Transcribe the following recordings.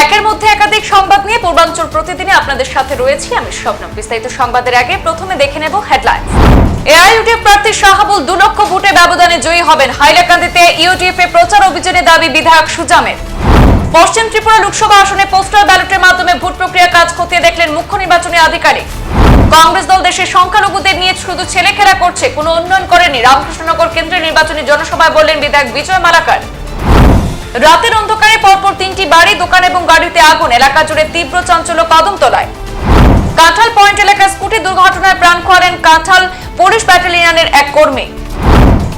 একের মধ্যে একাধিক সংবাদ নিয়ে পূর্বাঞ্চল প্রতিদিনে আপনাদের সাথে রয়েছি। আমি স্বপ্ন। বিস্তারিত সংবাদের আগে প্রথমে দেখে নেব হেডলাইন। এআইইউডিএফ প্রার্থী শাহাবুল দু লক্ষ ভোটে ব্যবধানে জয়ী হবেন হাইলাকান্দিতে। ইউডিএফ এ প্রচার অভিযানে দাবি বিধায়ক সুজামের। পশ্চিম ত্রিপুরা লোকসভা আসনে পোস্টাল ব্যালটের মাধ্যমে ভোট প্রক্রিয়া কাজ খতিয়ে দেখলেন মুখ্য নির্বাচনী আধিকারিক। কংগ্রেস দল দেশের সংখ্যালঘুদের নিয়ে শুধু ছেলেখেলা করছে, কোনো উন্নয়ন করেনি। রামকৃষ্ণনগর কেন্দ্রীয় নির্বাচনী জনসভায় বললেন বিধায়ক বিজয় মালাকার। রাতের অন্ধকারে পরপর তিনটি বাড়ি, দোকান এবং গাড়িতে আগুন। এলাকা জুড়ে তীব্র চাঞ্চল্য কদমতলায়। কাঁঠাল পয়েন্ট এলাকায় স্কুটি দুর্ঘটনায় প্রাণ খোয়ালেন কাঁঠাল পুলিশ ব্যাটালিয়নের এক কর্মী।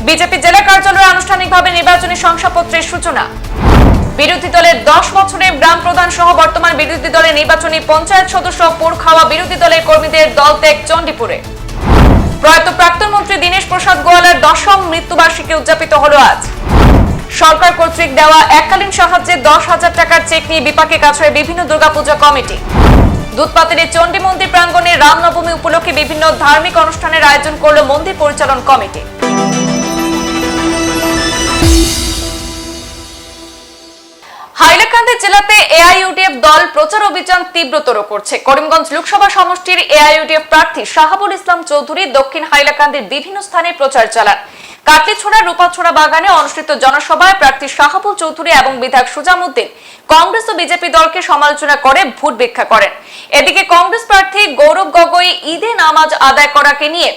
বিজেপি জেলা কার্যালয়ে আনুষ্ঠানিকভাবে নির্বাচনী শংসাপত্রের সূচনা। বিরোধী দলের দশ বছরের গ্রাম প্রধান সহ বর্তমান বিরোধী দলের নির্বাচনী পঞ্চায়েত সদস্য পোর খাওয়া বিরোধী দলের কর্মীদের দল ত্যাগ চণ্ডীপুরে। প্রয়াত প্রাক্তন মন্ত্রী দীনেশ প্রসাদ গোয়ালের দশম মৃত্যুবার্ষিকী উদযাপিত হলো আজ। সরকার কর্তৃক দেওয়া এককালীন সাহায্যে দশ হাজার টাকার চেক নিয়ে বিপাকে কাছে বিভিন্ন দুর্গাপূজা কমিটি। দুধপাতিরের চণ্ডী মন্দির প্রাঙ্গণে রামনবমী উপলক্ষে বিভিন্ন ধার্মিক অনুষ্ঠানের আয়োজন করল মন্দির পরিচালন কমিটি। হাইলাকান্দি জেলাতে এআইইউডিএফ দল প্রচার অভিযান তীব্রতর করছে। করিমগঞ্জ লোকসভা সমষ্টির এআইইউডিএফ প্রার্থী শাহাবুল ইসলাম চৌধুরী দক্ষিণ হাইলাকান্দির বিভিন্ন স্থানে প্রচার চালান। কাটলিছড়া, রূপাছড়া বাগানে অনুষ্ঠিত জনসভায় প্রার্থী শাহাবুল চৌধুরী এবং বিধায়ক সুজামুদ্দিন কংগ্রেস ও বিজেপি দলকে সমালোচনা করে ভোট ভিক্ষা করেন। এদিকে কংগ্রেস প্রার্থী গৌরব গগৈ ঈদে নামাজ আদায় করাকে নিয়ে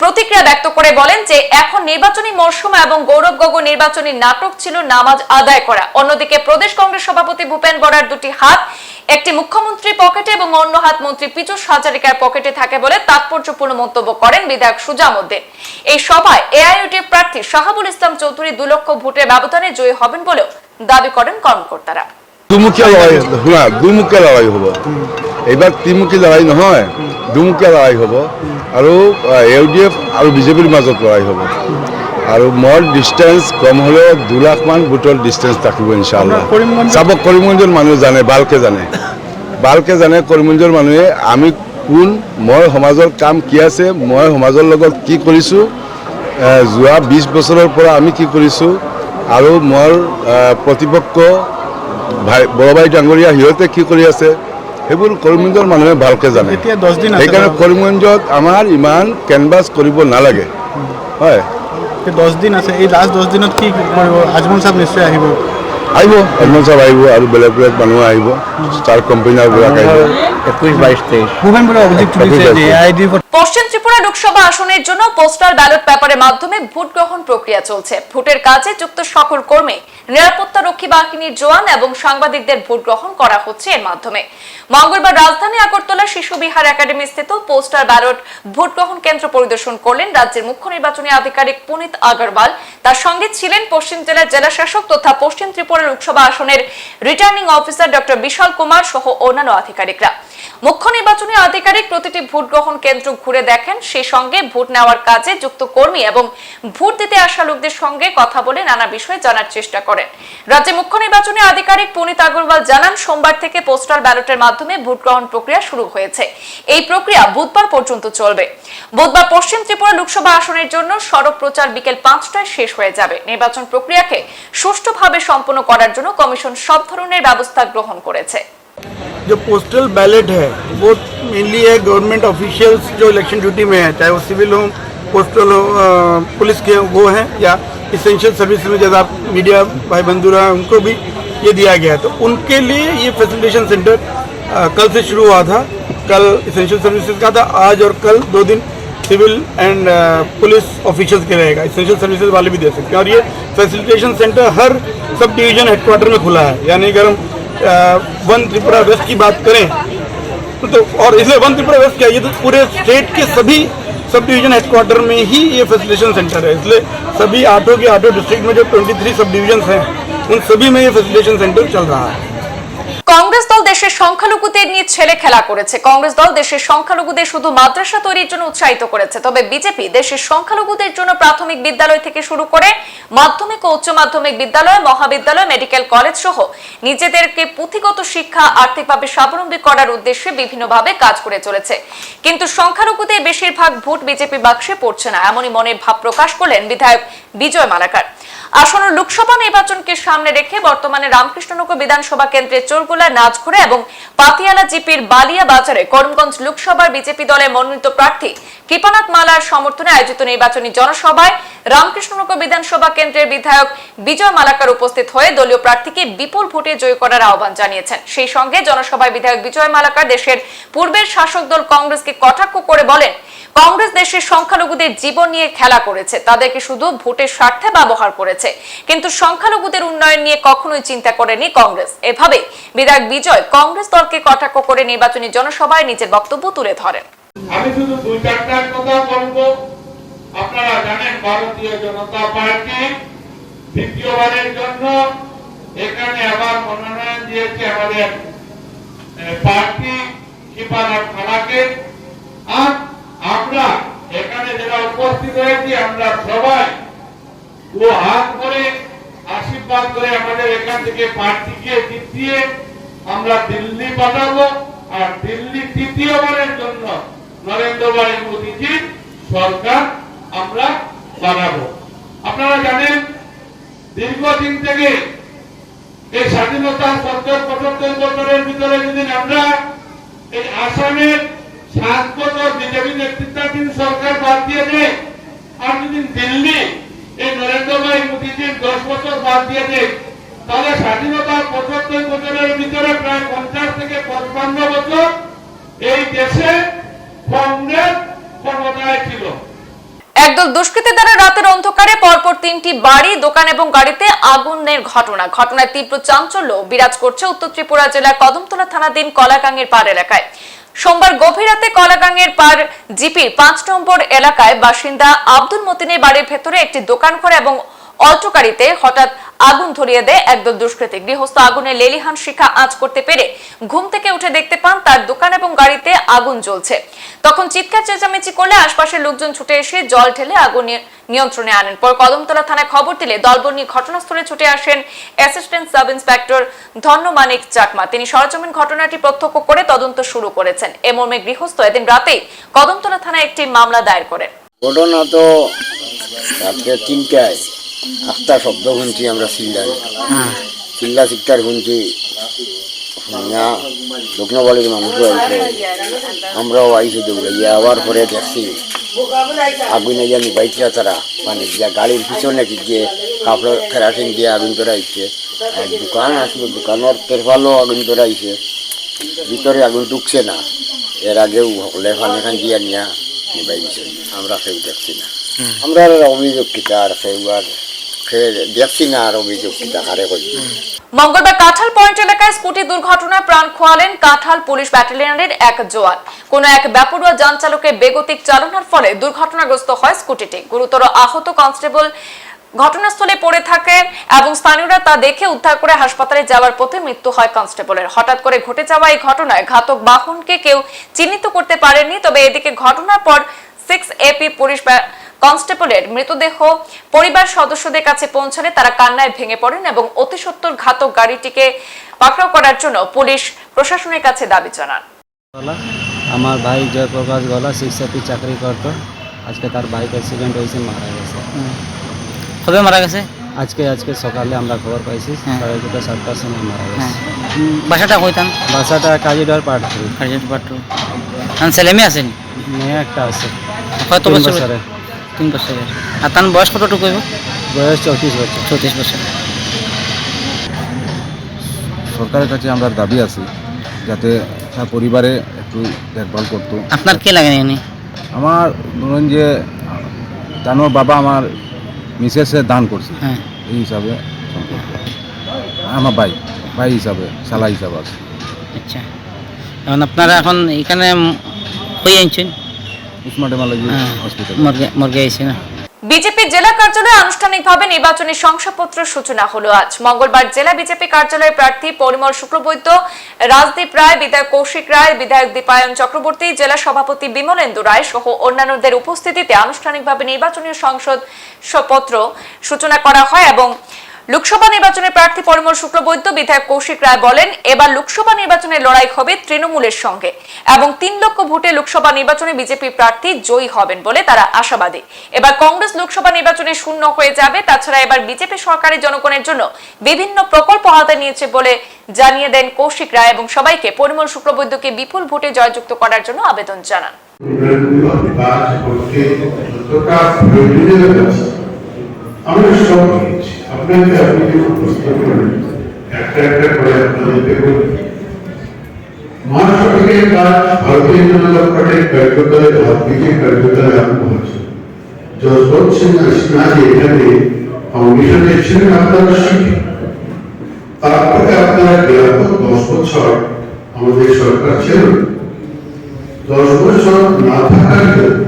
প্রতিক্রিয়া ব্যক্ত করে বলেন যে এখন নির্বাচনী মরশুম এবং গৌরব গগৈ নির্বাচনী নাটক ছিল নামাজ আদায় করা। অন্যদিকে প্রদেশ কংগ্রেস সভাপতি ভূপেন বরার দুটি হাত একটি মুখ্যমন্ত্রী পকেটে এবং অন্য হাত মন্ত্রী পীযুষ হাজারিকার পকেটে থাকে বলে তাৎপর্যপূর্ণ মন্তব্য করেন বিধায়ক সুজামুদ্দিন। এই সভায় এআইইউটিএফ প্রার্থী শাহাবুল ইসলাম চৌধুরী দু লক্ষ ভোটের ব্যবধানে জয়ী হবেন বলেও দাবি করেন কর্মকর্তারা। দুমুখীয়া লড়াই শুনা দুমুখীয়া লড়াই হ'ব। নহয় দুমুখীয়া লড়াই হ'ব। আৰু ইউ ডি এফ আৰু বিজেপিৰ মাজত লড়াই হ'ব। আৰু মোৰ ডিষ্টেঞ্চ কম হ'লেও দুই লাখমান ভোটৰ ডিষ্টেঞ্চ থাকিব ইনশাআল্লাহ। চাব কৰিমগঞ্জৰ মানুহে জানে ভালকে জানে। ভালকে জানে কৰিমগঞ্জৰ মানুহে আমি কোন মই সমাজৰ কাম কি আছে মই সমাজৰ লগত কি কৰিছোঁ যোৱা বিছ বছৰৰ পৰা আমি কি কৰিছোঁ আৰু মোৰ প্ৰতিপক্ষ ভাই বড় ভাই ডাঙৰীয়া সিহঁতে কি কৰি আছে সেইবোৰ কৰিমগঞ্জৰ মানুহে ভালকে জানে। এতিয়া দহ দিন আছে সেইকাৰণে। কৰিমগঞ্জত আমাৰ ইমান কেনভাছ কৰিব নালাগে। হয়। দহ দিন আছে। এই লাষ্ট দহ দিনত কি কৰিব? আজমল চাহাব নিশ্চয় আহিব। আহিব। হনুমান চাহাব আহিব আৰু বেলেগ বেলেগ মানুহ আহিব। ষ্টাৰ কোম্পানীবিলাক আহিব। একুশ বাইশ তেইশ। ভূপেন অভিযোগ তুলিছে যে আইডি পশ্চিম ত্রিপুরা লোকসভা আসনের জন্য পোস্টাল ব্যালট পেপারের মাধ্যমে ভোট গ্রহণ প্রক্রিয়া চলছে। ভোটের কাজে যুক্ত সকল কর্মী নিরাপত্তা রক্ষী বাহিনীর জওয়ান এবং সাংবাদিকদের ভোট গ্রহণ করা হচ্ছে এর মাধ্যমে। মঙ্গলবার রাজধানী আগরতলা শিশু বিহার একাডেমি স্থিত পোস্টাল ব্যালট ভোট গ্রহণ কেন্দ্র পরিদর্শন করলেন রাজ্যের মুখ্য নির্বাচনী আধিকারিক পুনিত আগরওয়াল। তার সঙ্গে ছিলেন পশ্চিম জেলার জেলা শাসক তথা পশ্চিম ত্রিপুরা লোকসভা আসনের returning officer doctor Bishal Kumar সহ অন্যান্য আধিকারিকরা। মুখ্য নির্বাচনী আধিকারিক প্রতিটি ভোট গ্রহণ কেন্দ্র ঘুরে দেখেন। সেই সঙ্গে ভোট নেওয়ার কাজে যুক্ত কর্মী এবং ভোট দিতে আসা লোকদের সঙ্গে কথা বলে নানা বিষয়ে জানার চেষ্টা করেন। রাজ্যের মুখ্য নির্বাচনী আধিকারিক পুনিত আগরওয়াল জানান, সোমবার থেকে পোস্টাল ব্যালটের মাধ্যমে ভোট গ্রহণ প্রক্রিয়া শুরু হয়েছে। এই প্রক্রিয়া বুধবার পর্যন্ত চলবে। বুধবার পশ্চিম ত্রিপুরা লোকসভা আসনের জন্য সড়ক প্রচার বিকেল পাঁচটায় শেষ হয়ে যাবে। নির্বাচন প্রক্রিয়াকে সুষ্ঠুভাবে সম্পন্ন করার জন্য কমিশন সব ধরনের ব্যবস্থা গ্রহণ করেছে। जो पोस्टल बैलेट है वो मेनली है गवर्नमेंट ऑफिशियल्स जो इलेक्शन ड्यूटी में है चाहे वो सिविल हो पोस्टल हो पुलिस के वो हैं या इसेंशियल सर्विस में जैसा मीडिया भाई बंधुरा हैं, उनको भी ये दिया गया है। तो उनके लिए ये फैसिलिटेशन सेंटर कल से शुरू हुआ था। कल इसेंशियल सर्विसेज़ का था आज और कल दो दिन सिविल एंड पुलिस ऑफिशियल्स के रहेगा। इसेंशियल सर्विसेज़ वाले भी दे सकते हैं। और ये फैसिलिटेशन सेंटर हर सब डिवीज़न हेडक्वार्टर में खुला है। यानी अगर हम वन त्रिपुरा वेस्ट की बात करें तो और इसलिए वन त्रिपुरा वेस्ट क्या, ये तो पूरे स्टेट के सभी सब डिवीज़न हेडक्वार्टर में ही ये फैसिलिटेशन सेंटर है। इसलिए सभी आठों के आठों डिस्ट्रिक्ट में जो 23 सब डिवीज़न हैं, उन सभी में ये फैसिलिटेशन सेंटर चल रहा है। कांग्रेस तो দেশের সংখ্যালঘুদের নিয়ে ছেলে খেলা করেছে। কংগ্রেস দল দেশের সংখ্যালঘুদের শুধু মাদ্রাসা তৈরির জন্য উৎসাহিত করেছে, তবে বিজেপি দেশের সংখ্যালঘুদের জন্য প্রাথমিক বিদ্যালয় থেকে শুরু করে মাধ্যমিক ও উচ্চ মাধ্যমিক বিদ্যালয়, মহাবিদ্যালয়, মেডিকেল কলেজ সহ নিজেদেরকে পুঁথিগত শিক্ষা আর্থিকভাবে স্বাবলম্বী করার উদ্দেশ্যে বিভিন্নভাবে কাজ করে চলেছে। কিন্তু সংখ্যালঘুদের বেশিরভাগ ভোট বিজেপি বাক্সে পড়ছে না, এমনই মনের ভাব প্রকাশ করলেন বিধায়ক বিজয় মালাকার। আসন্ন লোকসভা নির্বাচনকে সামনে রেখে বর্তমানে রামকৃষ্ণনগর বিধানসভা কেন্দ্রের চোরগোলা নাচঘুরে এবং পাতিয়ালা জিপির বালিয়া বাজারে করিমগঞ্জ লোকসভার বিজেপি দলের মনোনীত প্রার্থী কৃপানাথ মালার সমর্থনে আয়োজিত নির্বাচনী জনসভায় রামকৃষ্ণনগর বিধানসভা কেন্দ্রের বিধায়ক বিজয় মালাকার উপস্থিত হয়ে দলীয় প্রার্থীকে বিপুল ভোটে জয় করার আহ্বান জানিয়েছেন। সেই সঙ্গে জনসভায় বিধায়ক বিজয় মালাকার দেশের পূর্বের শাসক দল কংগ্রেসকে কটাক্ষ করে বলেন, কংগ্রেস দেশের সংখ্যালঘুদের জীবন নিয়ে খেলা করেছে, তাদেরকে শুধু ভোটের স্বার্থে ব্যবহার করেছে। কিন্তু সংখ্যালঘুদের উন্নয়ন নিয়ে কখনোই চিন্তা করেনি কংগ্রেস। এভাবে বিধায়ক বিজয় কংগ্রেস দলকে কটাক্ষ করে নির্বাচনী জনসভায় নিজের বক্তব্য তুলে ধরেন। আমি শুধু দুই চারটার কথা বলব। ভারতীয় জনতা পার্টি দ্বিতীয়বারের জন্য এখানে আবার মনোনয়ন দিয়েছে আমাদের পার্টি কৃপানাথ খালাকে। আর আমরা এখানে যারা উপস্থিত হয়েছি আমরা সবাই ও হাত করে আশীর্বাদ করে আমাদের এখান থেকে পার্টিকে জিতিয়ে আমরা দিল্লি পাঠাবো। আর দিল্লি তৃতীয়বারের জন্য নরেন্দ্র ভাই মোদীজির সরকার আমরা বানাবো। আপনারা জানেন, দীর্ঘদিন থেকে এই স্বাধীনতার সত্তর পঁচাত্তর বছরের ভিতরে যদি আমরা এই আসামের সাত বছর বিজেপি নেতৃত্বাধীন সরকার বাদ দিয়ে দেয়, আর যদি দিল্লি এই নরেন্দ্র ভাই মোদীজির দশ বছর বাদ দিয়ে দেয়, তাহলে স্বাধীনতার পঁচাত্তর বছরের ভিতরে প্রায় পঞ্চাশ থেকে পঞ্চান্ন বছর এই দেশে কংগ্রেস ক্ষমতায় ছিল। একদল দুষ্কৃতী দ্বারা রাতের অন্ধকারে পরপর তিনটি বাড়ি, দোকান এবং গাড়িতে আগুনের ঘটনা। ঘটনায় তীব্র চাঞ্চল্য বিরাজ করছে উত্তর ত্রিপুরা জেলার কদমতলা থানাধীন কলাকাঙ্গের পার এলাকায়। সোমবার গভীর রাতে কলাগাঙের পার জিপির পাঁচ নম্বর এলাকায় বাসিন্দা আব্দুল মতিনের বাড়ির ভেতরে একটি দোকান ঘর এবং অল্টো গাড়িতে হঠাৎ আগুন ধরিয়ে দেয় একদল দুষ্কৃতী। গৃহস্থ আগুনে লেলিহান শিখা আঁচ করতে পেরে ঘুম থেকে উঠে দেখতে পান তার দোকান এবং গাড়িতে আগুন জ্বলছে। তখন চিৎকার, চেঁচামেচি করলে আশপাশের লোকজন ছুটে এসে জল ঢেলে আগুন নিয়ে- নিয়ন্ত্রণে আনেন। পর কদমতলা থানায় খবর দিলে দলবল নিয়ে ঘটনাস্থলে ছুটে আসেন অ্যাসিস্ট্যান্ট সাব ইন্সপেক্টর ধন্য মানিক চাকমা। তিনি সরজমিন ঘটনাটি প্রত্যক্ষ করে তদন্ত শুরু করেছেন। এ মর্মে গৃহস্থ এদিন রাতেই কদমতলা থানায় একটি মামলা দায়ের করেন। ঘটনা তো রাত্রে তিনটায়। আস্তা শব্দ শুনছি আমরা চিল্লাই চিল্লা চিৎকার শুনছি। শুনিয়া দক্ষিণবাড়ির মানুষও আইছে। আমরাও আইছি দৌড়াইয়া। আবার পরে দেখছি আগুন আইয়া নিবাইছিলা তারা। মানে গিয়া গাড়ির পিছনে কি গিয়ে কাপড় কেরাসিন দিয়ে আগুন ধরাইছে। আর দোকান আসলো দোকানের তেরফালও আগুন ধরাইছে। ভিতরে আগুন ঢুকছে না। এর আগেও হলে ফানে খান দিয়া নিয়া নিবাই দিছে আমরা কেউ দেখছি না। আমরা আর অভিযোগ কিতা আর দেখছি না আর অভিযোগ কিতা হারে করি। মঙ্গলবার কাঁঠাল পয়েন্ট এলাকায় স্কুটি দুর্ঘটনায় প্রাণ খোয়ালেন কাঁঠাল পুলিশ ব্যাটালিয়নের এক জওয়ান। কোন এক ব্যাপরুয়া যান চালকের বেগতিক চালনার ফলে দুর্ঘটনাগ্রস্ত হয় স্কুটিটি। গুরুতর আহত কনস্টেবল ঘটনাস্থলে পড়ে থাকে এবং স্থানীয়রা তা দেখে উদ্ধার করে হাসপাতালে যাওয়ার পথে মৃত্যু হয় কনস্টেবলের। হঠাৎ করে ঘটে যাওয়া এই ঘটনায় ঘাতক বাহনকে কেউ চিহ্নিত করতে পারেনি তবে এদিকে ঘটনার পর সিক্স এপি পুলিশ কনস্টেবলের মৃতদেহ পরিবার সদস্যদের কাছে পৌঁছালে তারা কান্নায় ভেঙে পড়েন এবং অতি সত্তর ঘাতক গাড়িটিকে পাকড়াও করার জন্য পুলিশ প্রশাসনের কাছে দাবি জানান। আমার ভাই জয়প্রকাশ গলা সিক্স এপি চাকরি করতো। আজকে তার বাইক অ্যাক্সিডেন্ট হয়েছে মারা গেছে। কবে মারা গেছে? আজকে আজকে সকালে আমরা খবর পাইছি হ্যাঁ। সাড়ে দুটো সাতটার সময় মারা হ্যাঁ। গেছে বাসাটা কইতাম? বাসাটা কাজিডার পাঠ করি কার্যত পাট্টু তার ছেলে মেয়ে আছেন? মেয়ে একটা আছে। কত বছর তিন বছরের। আর তার বয়স কতটুকু হইব বয়স চৌত্রিশ বছর। চৌত্রিশ বছর। সরকারের কাছে আমরা দাবি আছি যাতে তার পরিবারে একটু দেখভাল করতো। আপনার কে লাগে এনে? আমার ধরুন যে তানোর বাবা আমার মিসেসে দান করছে। হ্যাঁ। এই হিসাবে আমার ভাই ভাই হিসাবে শালা হিসাবে আছে। আচ্ছা। এখন আপনারা এখন এখানে হয়ে আনছেন? উসমান টেমালজি হ্যাঁ হসপিটাল মর্গে মর্গে আইছে না। বিজেপি জেলা কার্যালয়ে আনুষ্ঠানিকভাবে নির্বাচনী শংসাপত্র সূচনা হলো আজ। মঙ্গলবার জেলা বিজেপি কার্যালয়ের প্রার্থী পরিমল শুক্লবৈদ্য রাজদীপ রায় বিধায়ক কৌশিক রায় বিধায়ক দীপায়ন চক্রবর্তী জেলা সভাপতি বিমলেন্দু রায় সহ অন্যান্যদের উপস্থিতিতে আনুষ্ঠানিকভাবে নির্বাচনী সংসদ পত্র সূচনা করা হয় এবং লোকসভা নির্বাচনে প্রার্থী পরিমল শুক্লবৈদ্য, বিধায়ক কৌশিক রায় বলেন, এবার লোকসভা নির্বাচনের লড়াই হবে তৃণমূলের সঙ্গে এবং তিন লক্ষ ভোটে লোকসভা নির্বাচনে বিজেপি প্রার্থী জয়ী হবেন বলে তারা আশাবাদী। এবার কংগ্রেস লোকসভা নির্বাচনে শূন্য হয়ে যাবে, তাছাড়া এবার বিজেপি সরকারের জনগণের জন্য বিভিন্ন প্রকল্প হাতে নিয়েছে বলে জানিয়ে দেন কৌশিক রায় এবং সবাইকে পরিমল শুক্লবৈদ্যকে বিপুল ভোটে জয়যুক্ত করার জন্য আবেদন জানান। আমরা সব নিয়েছি আপনাকে আপনি যখন প্রশ্ন করেন একটা একটা করে আপনাদেরকে বলি মহাসড়কের কাজ ভারতীয় জনতা পার্টির কার্যকালে ভারতীয় কার্যকালে আরম্ভ হয়েছে যশবন্ত সিং সিনহা যে এখানে ফাউন্ডেশন এসেছিলেন আপনারা শিখে তারপরে আপনারা গেল দশ বছর আমাদের সরকার ছিল দশ বছর না থাকার জন্য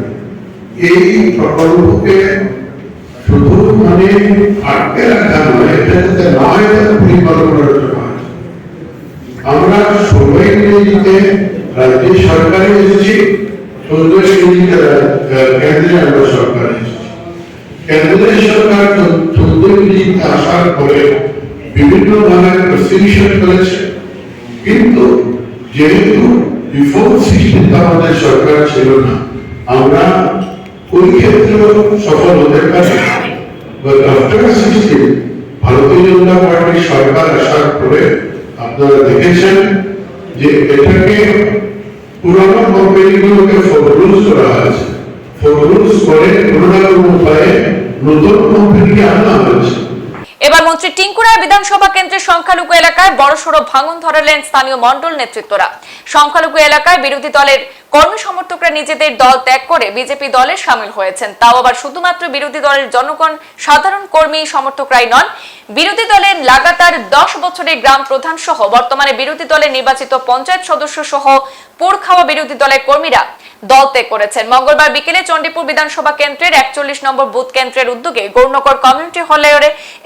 এই প্রকল্পকে শুধু মানে আটকে রাখা নয় এটা যাতে না তার পরিকল্পনার জন্য আমরা ষোলোই ইংরেজিতে রাজ্য সরকারে এসেছি আমরা সরকারে এসেছি। ইংরেজিতে আসার পরে বিভিন্ন ধরনের প্রসিকিউশন করেছে। কিন্তু যেহেতু আমাদের সরকার ছিল না, আমরা ওই ক্ষেত্রেও সফল হতে পারে। আফটার সিস্টেম ভারতীয় জনতা পার্টির সরকার আসার পরে আপনারা দেখেছেন যে এটাকে পুরোনো কোম্পানিগুলোকে ফোরলুজ করা হয়েছে। ফোরলুজ করে কোনো উপায়ে নতুন কোম্পানিকে আনা হয়েছে। এবার মন্ত্রী টিঙ্কুরায় বিধানসভা কেন্দ্রের সংখ্যালঘু এলাকায় বড়সড় ভাঙন ধরালেন স্থানীয় মন্ডল নেতৃত্বরা। সংখ্যালঘু এলাকায় বিরোধী দলের কর্মী সমর্থকরা নিজেদের দল ত্যাগ করে বিজেপি দলে সামিল হয়েছেন। তাও আবার শুধুমাত্র বিরোধী দলের জনগণ, সাধারণ কর্মী, সমর্থকরাই নন। বিরোধী দলের লাগাতার দশ বছরের গ্রাম প্রধান সহ বর্তমানে বিরোধী দলের নির্বাচিত পঞ্চায়েত সদস্য সহ পোড় খাওয়া বিরোধী দলের কর্মীরা দল ত্যাগ করেছেন। মঙ্গলবার বিকেলে চণ্ডীপুর বিধানসভা কেন্দ্রের একচল্লিশ নম্বর বুথ কেন্দ্রের উদ্যোগে গৌরনগর কমিউনিটি হলে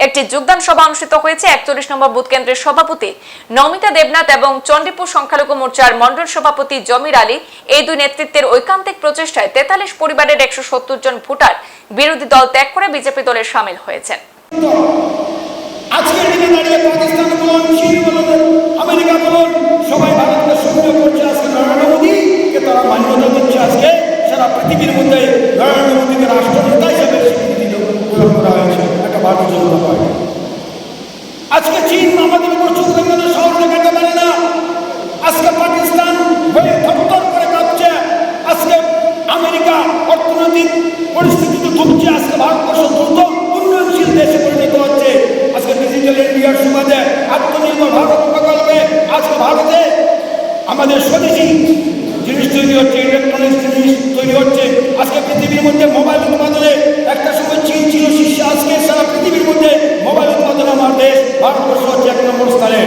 একটি যোগদান সভা অনুষ্ঠিত হয়েছে। একচল্লিশ নম্বর বুথ কেন্দ্রের সভাপতি নমিতা দেবনাথ এবং চণ্ডীপুর সংখ্যালঘু মোর্চার মন্ডল সভাপতি জমির আলী এই দুই নেতৃত্বের ঐকান্তিক প্রচেষ্টায় তেতাল্লিশ পরিবারের একশো সত্তর জন ভোটার বিরোধী দল ত্যাগ করে বিজেপি দলে সামিল হয়েছেন। আজকের দিনে দাঁড়িয়ে পাকিস্তান বলুন, চীন বলুন, আমেরিকা বলুন, সবাই মোদীকে তারা মান্যতা দিচ্ছে আজকে সারা পৃথিবীর মধ্যে নরেন্দ্র ভারতবর্ষ হচ্ছে এক নম্বর স্থানে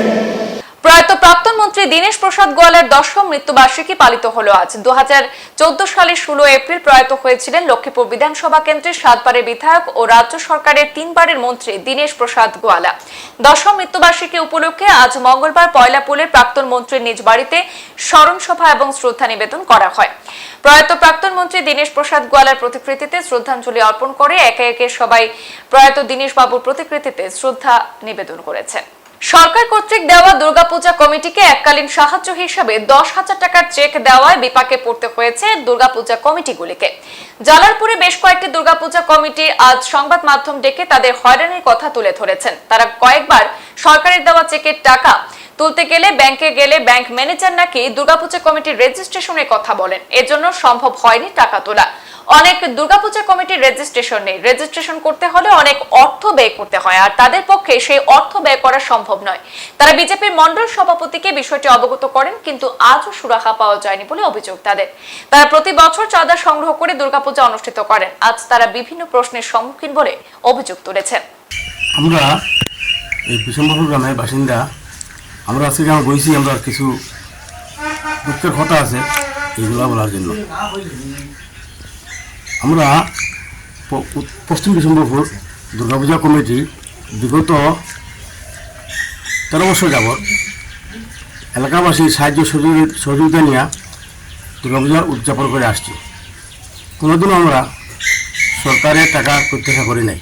প্রয়াত প্রাক্তন মন্ত্রী দীনেশ প্রসাদ গোয়ালের দশম মৃত্যুবার্ষিকী পালিত হলো আজ। দু সালের ষোলো এপ্রিল প্রয়াত হয়েছিলেন লক্ষ্মীপুর বিধানসভা কেন্দ্রের সাতবারের বিধায়ক ও রাজ্য সরকারের তিনবারের মন্ত্রী দীনেশ প্রসাদ গোয়ালা। দশম মৃত্যুবার্ষিকী উপলক্ষে আজ মঙ্গলবার পয়লাপুলের প্রাক্তন মন্ত্রীর নিজ বাড়িতে স্মরণ সভা এবং শ্রদ্ধা নিবেদন করা হয়। প্রয়াত প্রাক্তন মন্ত্রী দীনেশ প্রসাদ গোয়ালার প্রতিকৃতিতে শ্রদ্ধাঞ্জলি অর্পণ করে একে একে সবাই প্রয়াত দীনেশ বাবুর প্রতিকৃতিতে শ্রদ্ধা নিবেদন করেছেন। সরকার কর্তৃক দেওয়া দুর্গাপূজা কমিটিকে এককালীন সাহায্য হিসাবে দশ হাজার টাকার চেক দেওয়ায় বিপাকে পড়তে হয়েছে দুর্গাপূজা কমিটিগুলিকে। জালালপুরে বেশ কয়েকটি দুর্গাপূজা কমিটি আজ সংবাদ মাধ্যম ডেকে তাদের হয়রানির কথা তুলে ধরেছেন। তারা কয়েকবার সরকারের দেওয়া চেকের টাকা তুলতে গেলে ব্যাংকে গেলে ব্যাংক ম্যানেজার নাকি দুর্গাপূজা কমিটির রেজিস্ট্রেশনের কথা বলেন। এজন্য সম্ভব হয়নি টাকা তোলা। অনেক দুর্গাপূজা কমিটির রেজিস্ট্রেশন নেই। রেজিস্ট্রেশন করতে হলে অনেক অর্থ ব্যয় করতে হয়, আর তাদের পক্ষে সেই অর্থ ব্যয় করা সম্ভব নয়। তারা বিজেপির মন্ডল সভাপতিকে বিষয়টি অবগত করেন, কিন্তু আজও সুরাহা পাওয়া যায়নি বলে অভিযোগ তাদের। তারা প্রতি বছর চাঁদা সংগ্রহ করে দুর্গাপূজা অনুষ্ঠিত করেন। আজ তারা বিভিন্ন প্রশ্নের সম্মুখীন বলে অভিযোগ তুলেছেন। আমরা এই বিশম্বরপুর গ্রামের বাসিন্দা আমরা আজকে যেমন বইছি, আমরা কিছু দুঃখের কথা আছে এইগুলো বলার জন্য। আমরা পশ্চিম বিশম্বরপুর দুর্গাপূজা কমিটি বিগত তেরো বছর যাবৎ এলাকাবাসীর সাহায্য সহযোগি- সহযোগিতা নিয়ে দুর্গাপূজা উদযাপন করে আসছি। কোনোদিনও আমরা সরকারের টাকা প্রত্যাশা করি নাই।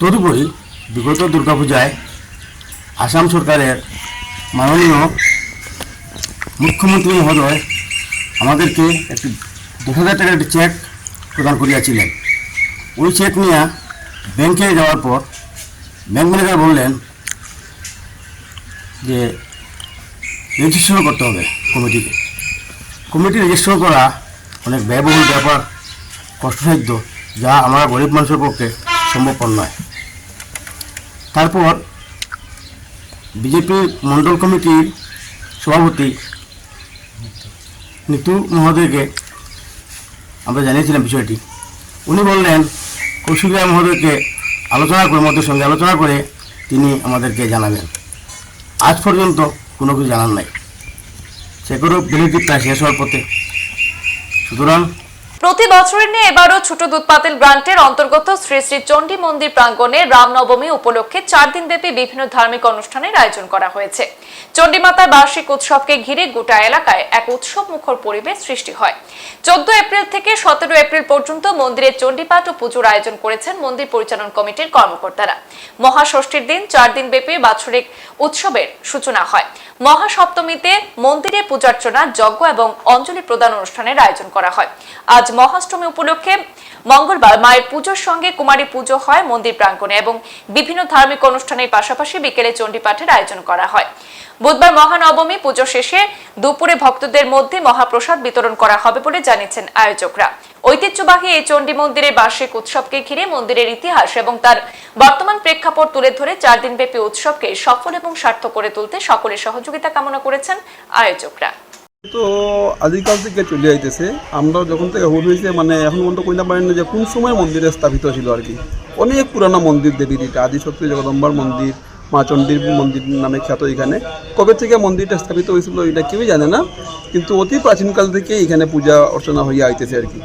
তদুপরি বিগত দুর্গাপূজায় আসাম সরকারের মাননীয় মুখ্যমন্ত্রী মহোদয় আমাদেরকে একটি দশ হাজার টাকার একটি চেক প্রদান করিয়াছিলেন। ওই চেক নিয়ে ব্যাংকে যাওয়ার পর ব্যাংক ম্যানেজার বললেন যে রেজিস্ট্রেশন করতে হবে কমিটিকে কমিটি রেজিস্ট্রেশন করা অনেক ব্যয়বহুল ব্যাপার, কষ্টসাধ্য, যা আমরা গরিব মানুষের পক্ষে সম্ভবপর নয়। তারপর বিজেপি মণ্ডল কমিটির সভাপতি নিতু মহোদয়কে আমরা জানিয়েছিলাম বিষয়টি। উনি বললেন, কৌশিক রায় মহোদয়কে আলোচনা করে মধ্যে সঙ্গে আলোচনা করে তিনি আমাদেরকে জানাবেন। আজ পর্যন্ত কোনো কিছু জানার নাই। সেগুলো বিলিটি প্রায় শেষ হওয়ার পথে। সুতরাং প্রতি বছরের নিয়ে এবারও ছোট দুধ পাতিল গ্রান্টের অন্তর্গত শ্রী শ্রী চণ্ডী মন্দির প্রাঙ্গণে রামনবমী উপলক্ষে চার দিনব্যাপী বিভিন্ন ধার্মিক অনুষ্ঠানের আয়োজন করা হয়েছে। চণ্ডীমাতার বার্ষিক উৎসবকে ঘিরে গোটা এলাকায় এক উৎসব মুখর পরিবেশ সৃষ্টি হয়। চোদ্দ এপ্রিল থেকে সতেরো এপ্রিল পর্যন্ত মন্দিরে চণ্ডীপাঠ ও পুজোর আয়োজন করেছেন মন্দির পরিচালন কমিটির কর্মকর্তারা। মহাষষ্ঠীর দিন চার দিনব্যাপী বাৎসরিক উৎসবের সূচনা হয়। মহাসপ্তমীতে মন্দিরে পূজার্চনা, যজ্ঞ এবং অঞ্জলি প্রদান অনুষ্ঠানের আয়োজন করা হয়। আজ মহাষ্টমী উপলক্ষে মঙ্গলবার মায়ের পুজোর সঙ্গে কুমারী পুজো হয় মন্দির প্রাঙ্গণে এবং বিভিন্ন ধার্মিক অনুষ্ঠানের পাশাপাশি বিকেলে চণ্ডীপাঠের আয়োজন করা হয়। বুধবার মহানবমী, পুজো শেষে দুপুরে ভক্তদের মধ্যে মহাপ্রসাদ বিতরণ করা হবে বলে জানিয়েছেন আয়োজকরা। ঐতিহ্যবাহী এই চণ্ডী মন্দিরের বার্ষিক উৎসবকে ঘিরে মন্দিরের ইতিহাস এবং তার বর্তমান প্রেক্ষাপট তুলে ধরে চার দিনব্যাপী উৎসবকে সফল এবং সার্থক করে তুলতে সকলের সহযোগিতা কামনা করেছেন আয়োজকরা। তো আদিকাল থেকে চলে যাইতেছে আমরা যখন থেকে হুল হয়েছে মানে এখন পর্যন্ত কইতে পারেন না যে কোন সময় মন্দিরে স্থাপিত ছিল আর কি। অনেক পুরানো মন্দির দেবীর এটা আদিশক্তি জগদম্বার মন্দির মা চণ্ডীর মন্দির নামে খ্যাত এখানে। কবে থেকে মন্দিরটা স্থাপিত হয়েছিল এটা কেউই জানে না, কিন্তু অতি প্রাচীনকাল থেকে এখানে পূজা অর্চনা হইয়া আইতেছে আর কি।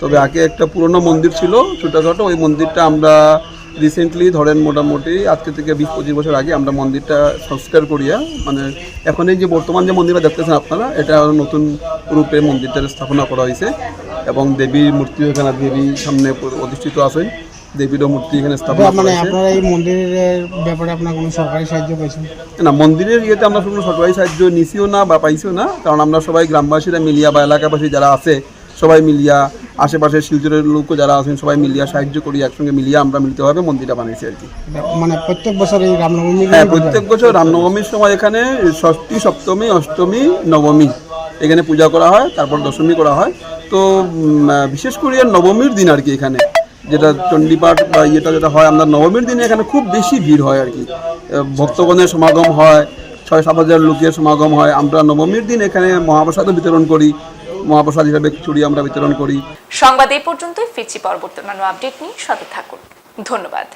তবে আগে একটা পুরনো মন্দির ছিল, ছোটোখাটো, ওই মন্দিরটা আমরা রিসেন্টলি ধরেন মোটামুটি আজকে থেকে বিশ পঁচিশ বছর আগে আমরা মন্দিরটা সংস্কার করিয়া মানে এখন এই যে বর্তমান যে মন্দিরটা দেখতেছেন আপনারা, এটা নতুন রূপে মন্দিরটা স্থাপনা করা হয়েছে এবং দেবীর মূর্তি এখানে দেবী সামনে অধিষ্ঠিত আছেন। দেবীরও মূর্তি এখানে স্থাপনা মানে আপনারা এই মন্দিরের ব্যাপারে আপনার কোনো সরকারি সাহায্য পেয়েছেন? না মন্দিরের ইয়েতে আমরা কোনো সরকারি সাহায্য নিছিও না বা পাইছিও না কারণ আমরা সবাই গ্রামবাসীরা মিলিয়া বা এলাকাবাসী যারা আছে সবাই মিলিয়া আশেপাশের শিলচরের লোকও যারা আছেন সবাই মিলিয়া সাহায্য করি একসঙ্গে মিলিয়া আমরা মিলিতভাবে মন্দিরটা বানিয়েছি আর কি। মানে প্রত্যেক বছর এই রামনবমী হ্যাঁ প্রত্যেক বছর রামনবমীর সময় এখানে ষষ্ঠী সপ্তমী অষ্টমী নবমী এখানে পূজা করা হয় তারপর দশমী করা হয়। তো বিশেষ করে নবমীর দিন আর কি এখানে। যেটা চণ্ডীপাঠ বা ইয়েটা যেটা হয়, আমরা নবমীর দিনে এখানে খুব বেশি ভিড় হয় আর কি। ভক্তগণের সমাগম হয় ছয় সাত হাজার লোকের সমাগম হয়। আমরা নবমীর দিন এখানে মহাপ্রসাদও বিতরণ করি, মহাপ্রসাদ হিসাবে খিচুড়ি আমরা বিতরণ করি। সংবাদ এই পর্যন্তই। ফিরছি পরবর্তী অন্যান্য আপডেট নিয়ে। সাথে থাকুন। ধন্যবাদ।